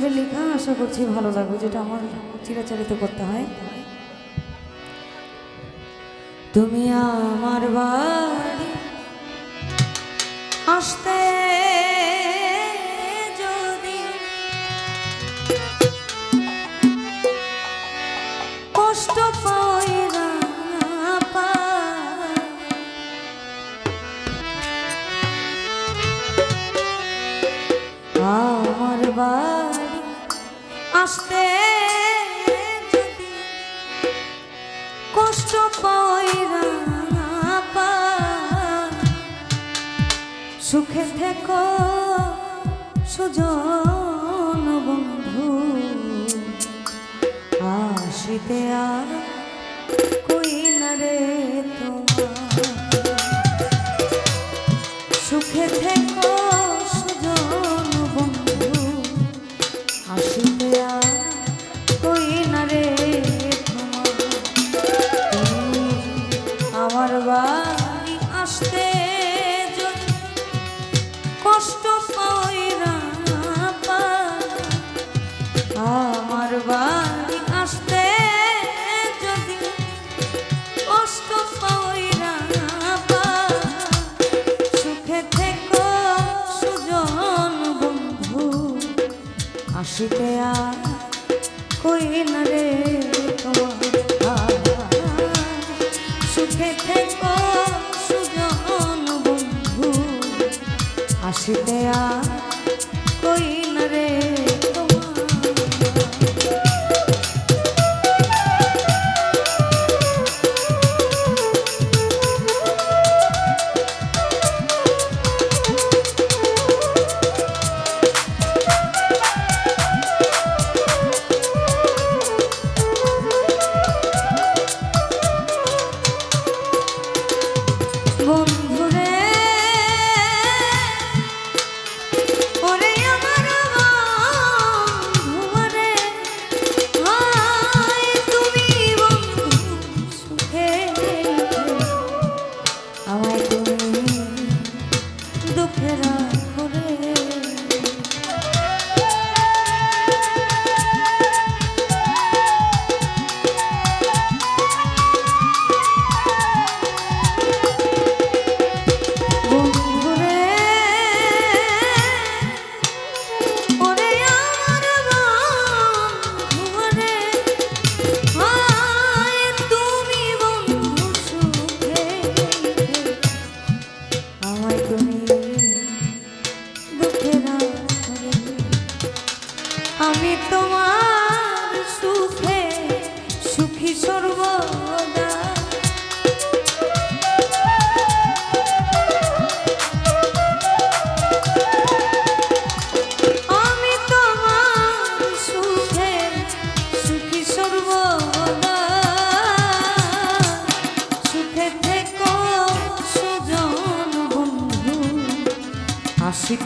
সাহেবের লেখা আশা করছি ভালো লাগবে, যেটা আমার চিরাচারিত করতে হয়। তুমি আমার বাড়ি আসতে আসতে যদি কষ্ট পাই, সুখে থেকো সুজন বন্ধু। আসিতে আর কই না রে তোমার আসিতে আর কই না রে তোমার সুখে থেকো সুজন বন্ধু আসিতে আর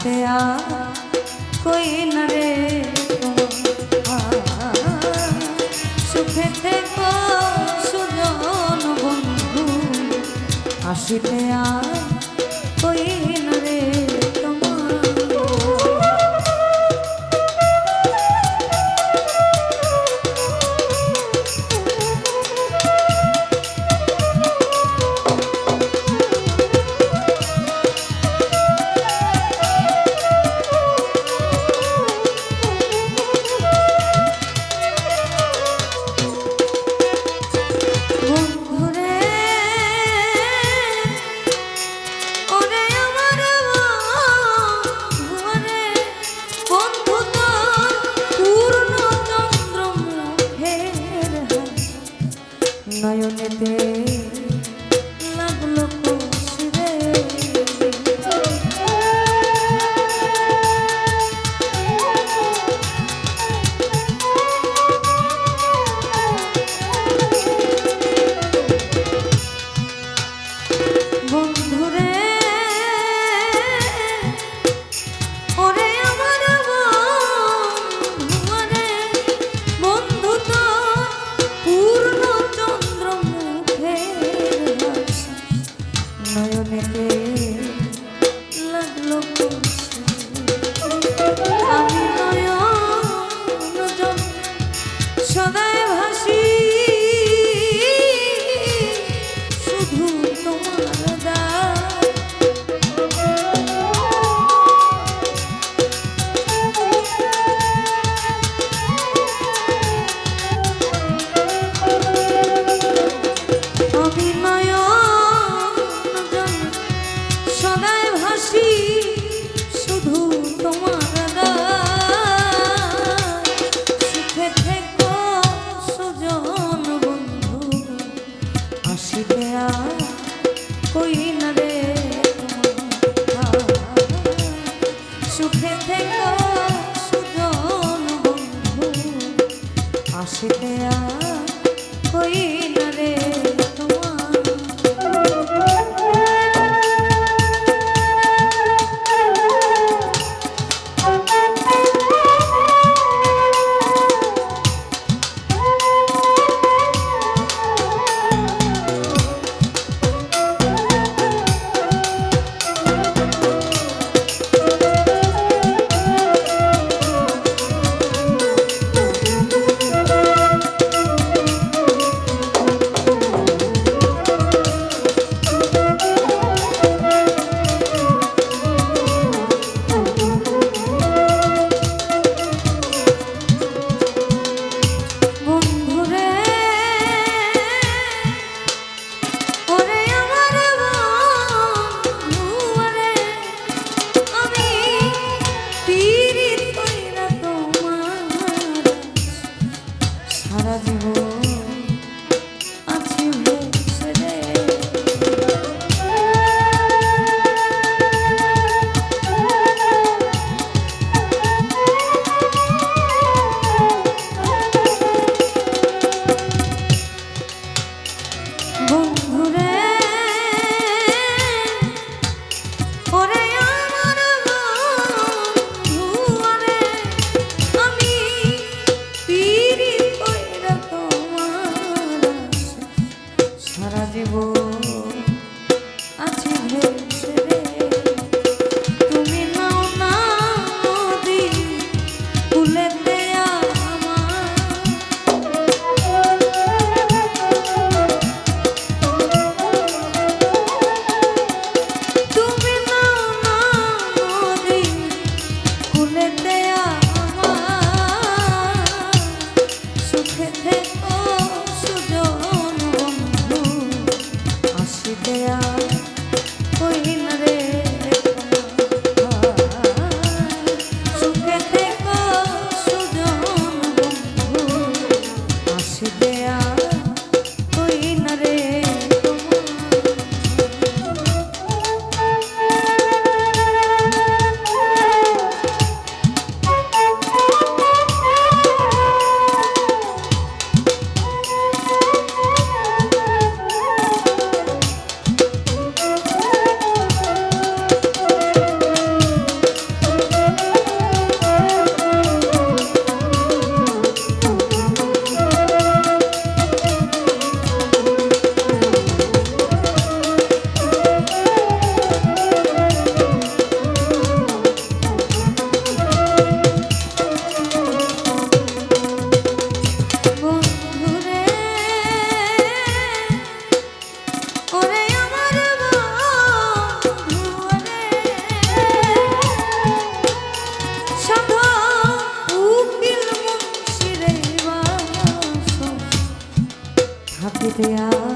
আসিতে আর কই না রে সুখে থেকো সুজন বন্ধু আসিতে আর আসিতে আর you. Keep the eye.